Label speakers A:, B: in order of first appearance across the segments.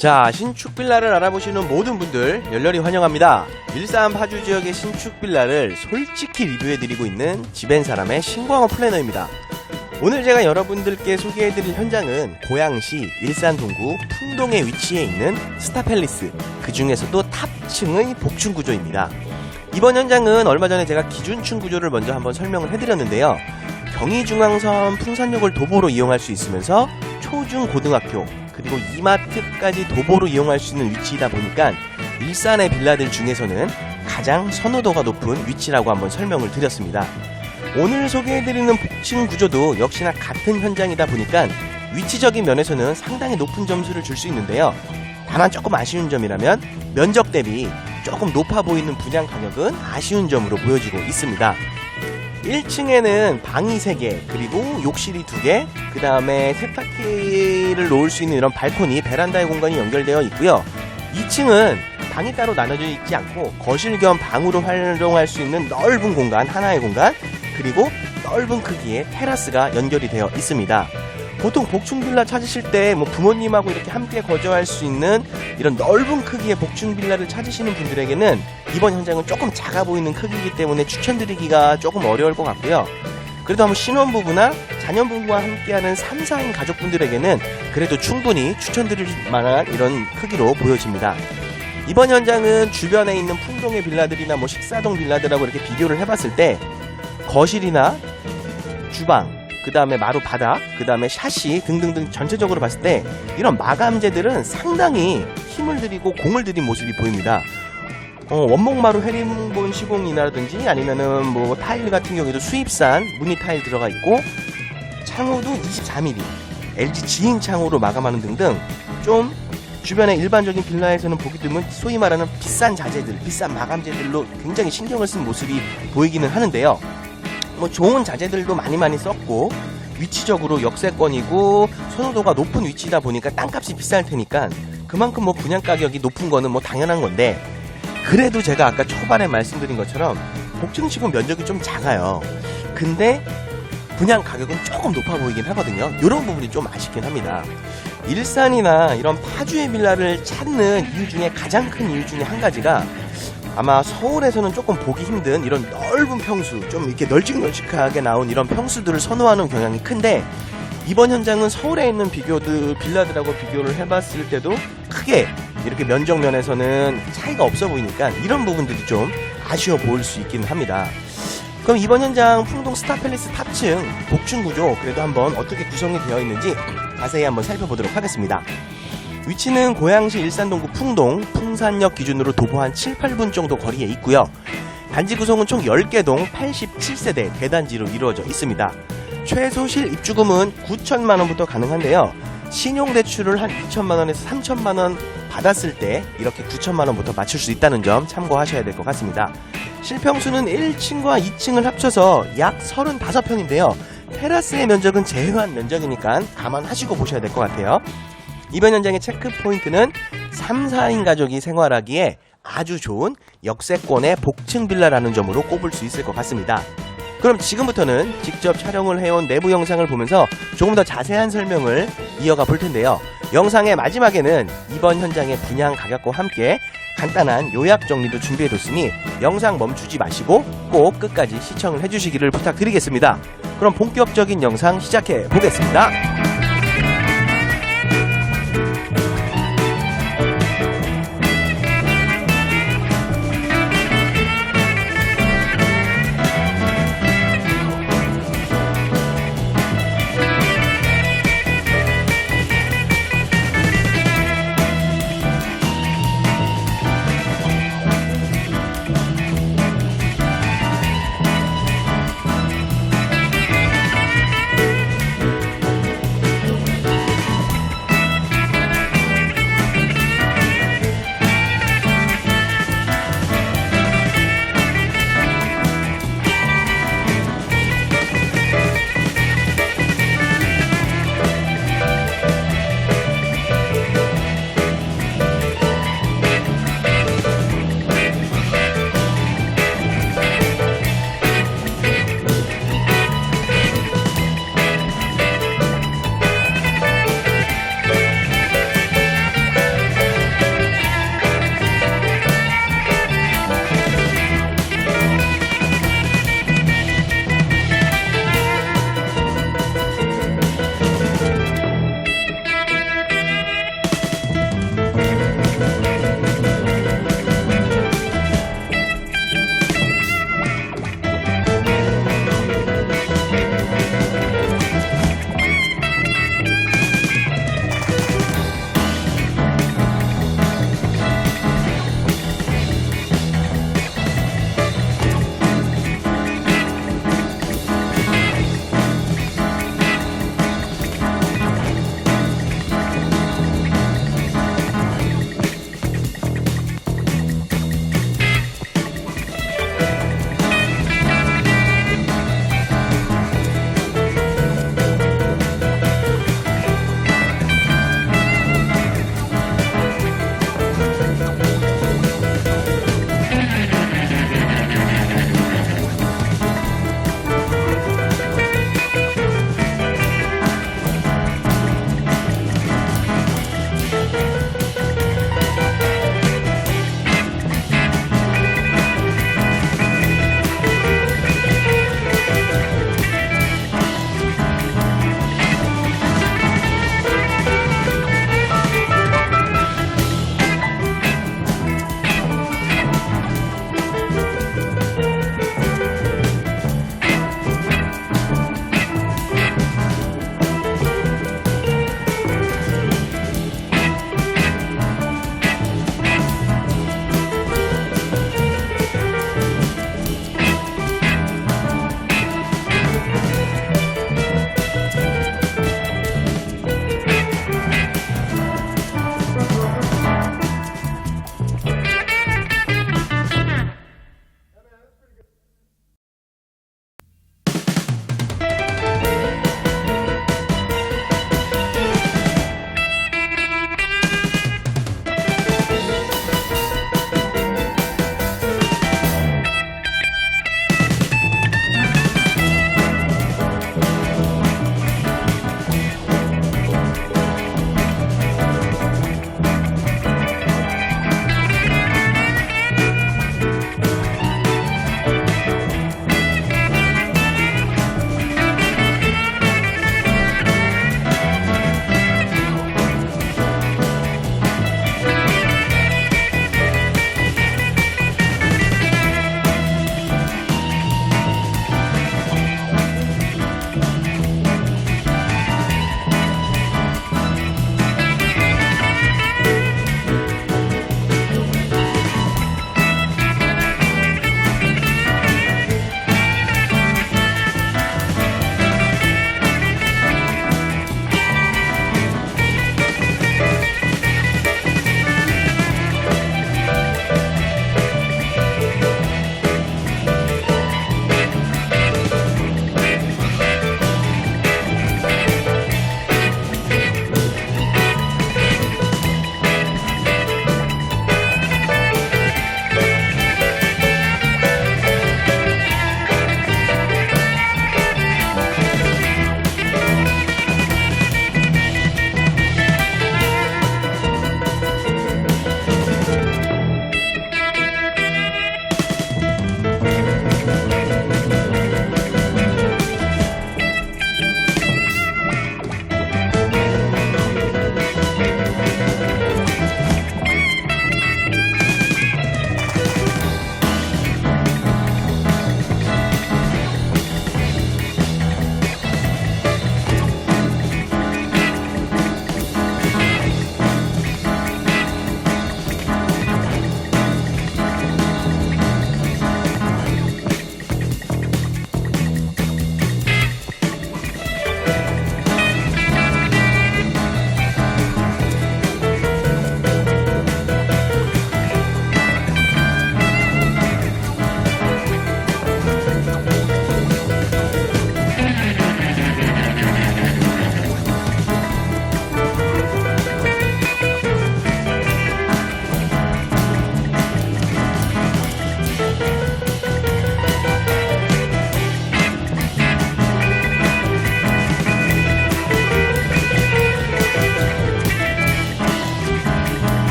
A: 자, 신축 빌라를 알아보시는 모든 분들 열렬히 환영합니다. 일산 파주 지역의 신축 빌라를 솔직히 리뷰해드리고 있는 집엔 사람의 신광호 플래너입니다. 오늘 제가 여러분들께 소개해드릴 현장은 고양시 일산 동구 풍동에 위치해 있는 스타팰리스, 그 중에서도 탑층의 복층 구조입니다. 이번 현장은 얼마 전에 제가 기준층 구조를 먼저 한번 설명을 해드렸는데요. 경의중앙선 풍산역을 도보로 이용할 수 있으면서 초중 고등학교 그리고 이마트까지 도보로 이용할 수 있는 위치이다 보니까 일산의 빌라들 중에서는 가장 선호도가 높은 위치라고 한번 설명을 드렸습니다. 오늘 소개해드리는 복층 구조도 역시나 같은 현장이다 보니까 위치적인 면에서는 상당히 높은 점수를 줄 수 있는데요. 다만 조금 아쉬운 점이라면 면적 대비 조금 높아 보이는 분양 가격은 아쉬운 점으로 보여지고 있습니다. 1층에는 방이 3개, 그리고 욕실이 2개, 그 다음에 세탁기를 놓을 수 있는 이런 발코니, 베란다의 공간이 연결되어 있고요. 2층은 방이 따로 나눠져 있지 않고 거실 겸 방으로 활용할 수 있는 넓은 공간, 하나의 공간, 그리고 넓은 크기의 테라스가 연결이 되어 있습니다. 보통 복층 빌라 찾으실 때 뭐 부모님하고 이렇게 함께 거주할 수 있는 이런 넓은 크기의 복층 빌라를 찾으시는 분들에게는 이번 현장은 조금 작아 보이는 크기이기 때문에 추천드리기가 조금 어려울 것 같고요. 그래도 한번 신혼부부나 자녀분과 함께하는 3, 4인 가족분들에게는 그래도 충분히 추천드릴 만한 이런 크기로 보여집니다. 이번 현장은 주변에 있는 풍동의 빌라들이나 뭐 식사동 빌라들하고 이렇게 비교를 해봤을 때 거실이나 주방, 그 다음에 마루 바닥, 그 다음에 샤시 등등등 전체적으로 봤을 때 이런 마감재들은 상당히 힘을 들이고 공을 들인 모습이 보입니다. 어, 원목마루 해림본 시공이라든지 아니면은 뭐 타일 같은 경우에도 수입산 무늬 타일 들어가 있고 창호도 24mm, LG 지인 창호로 마감하는 등등 좀 주변의 일반적인 빌라에서는 보기 드문 소위 말하는 비싼 자재들, 비싼 마감재들로 굉장히 신경을 쓴 모습이 보이기는 하는데요. 뭐 좋은 자재들도 많이 많이 썼고 위치적으로 역세권이고 선호도가 높은 위치다 보니까 땅값이 비쌀 테니까 그만큼 뭐 분양 가격이 높은 거는 뭐 당연한 건데 그래도 제가 아까 초반에 말씀드린 것처럼 복층치고 면적이 좀 작아요. 근데 분양 가격은 조금 높아 보이긴 하거든요. 이런 부분이 좀 아쉽긴 합니다. 일산이나 이런 파주의 빌라를 찾는 이유 중에 가장 큰 이유 중에 한 가지가 아마 서울에서는 조금 보기 힘든 이런 넓은 평수, 좀 이렇게 널찍널찍하게 나온 이런 평수들을 선호하는 경향이 큰데 이번 현장은 서울에 있는 비교들 빌라들하고 비교를 해봤을 때도 크게 이렇게 면적 면에서는 차이가 없어 보이니까 이런 부분들이 좀 아쉬워 보일 수 있기는 합니다. 그럼 이번 현장 풍동 스타팰리스 탑층 복층 구조 그래도 한번 어떻게 구성이 되어 있는지 자세히 한번 살펴보도록 하겠습니다. 위치는 고양시 일산동구 풍동, 풍산역 기준으로 도보 한 7, 8분 정도 거리에 있고요. 단지 구성은 총 10개 동 87세대 대단지로 이루어져 있습니다. 최소 실 입주금은 9천만 원부터 가능한데요. 신용 대출을 한 2천만 원에서 3천만 원 받았을 때 이렇게 9천만 원부터 맞출 수 있다는 점 참고하셔야 될 것 같습니다. 실평수는 1층과 2층을 합쳐서 약 35평인데요. 테라스의 면적은 제외한 면적이니까 감안하시고 보셔야 될 것 같아요. 이번 현장의 체크 포인트는 3, 4인 가족이 생활하기에 아주 좋은 역세권의 복층 빌라라는 점으로 꼽을 수 있을 것 같습니다. 그럼 지금부터는 직접 촬영을 해온 내부 영상을 보면서 조금 더 자세한 설명을 이어가 볼 텐데요. 영상의 마지막에는 이번 현장의 분양 가격과 함께 간단한 요약 정리도 준비해뒀으니 영상 멈추지 마시고 꼭 끝까지 시청을 해주시기를 부탁드리겠습니다. 그럼 본격적인 영상 시작해 보겠습니다.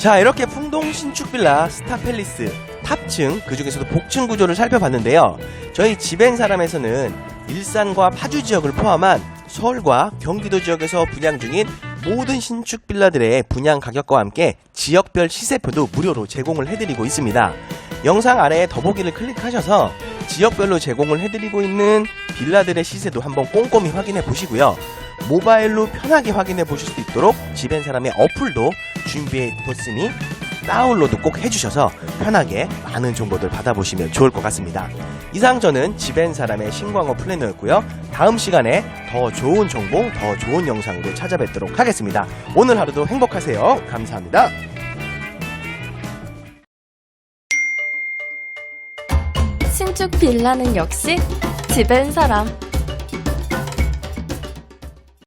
A: 자, 이렇게 풍동 신축 빌라 스타팰리스 탑층, 그 중에서도 복층 구조를 살펴봤는데요. 저희 집엔 사람에서는 일산과 파주 지역을 포함한 서울과 경기도 지역에서 분양 중인 모든 신축 빌라들의 분양 가격과 함께 지역별 시세표도 무료로 제공을 해드리고 있습니다. 영상 아래에 더보기를 클릭하셔서 지역별로 제공을 해드리고 있는 빌라들의 시세도 한번 꼼꼼히 확인해 보시고요. 모바일로 편하게 확인해 보실 수 있도록 집엔 사람의 어플도 준비해 뒀으니 다운로드 꼭 해주셔서 편하게 많은 정보들 받아보시면 좋을 것 같습니다. 이상 저는 집엔 사람의 신광호 플래너였고요. 다음 시간에 더 좋은 정보, 더 좋은 영상으로 찾아뵙도록 하겠습니다. 오늘 하루도 행복하세요. 감사합니다.
B: 신축 빌라는 역시 집엔 사람.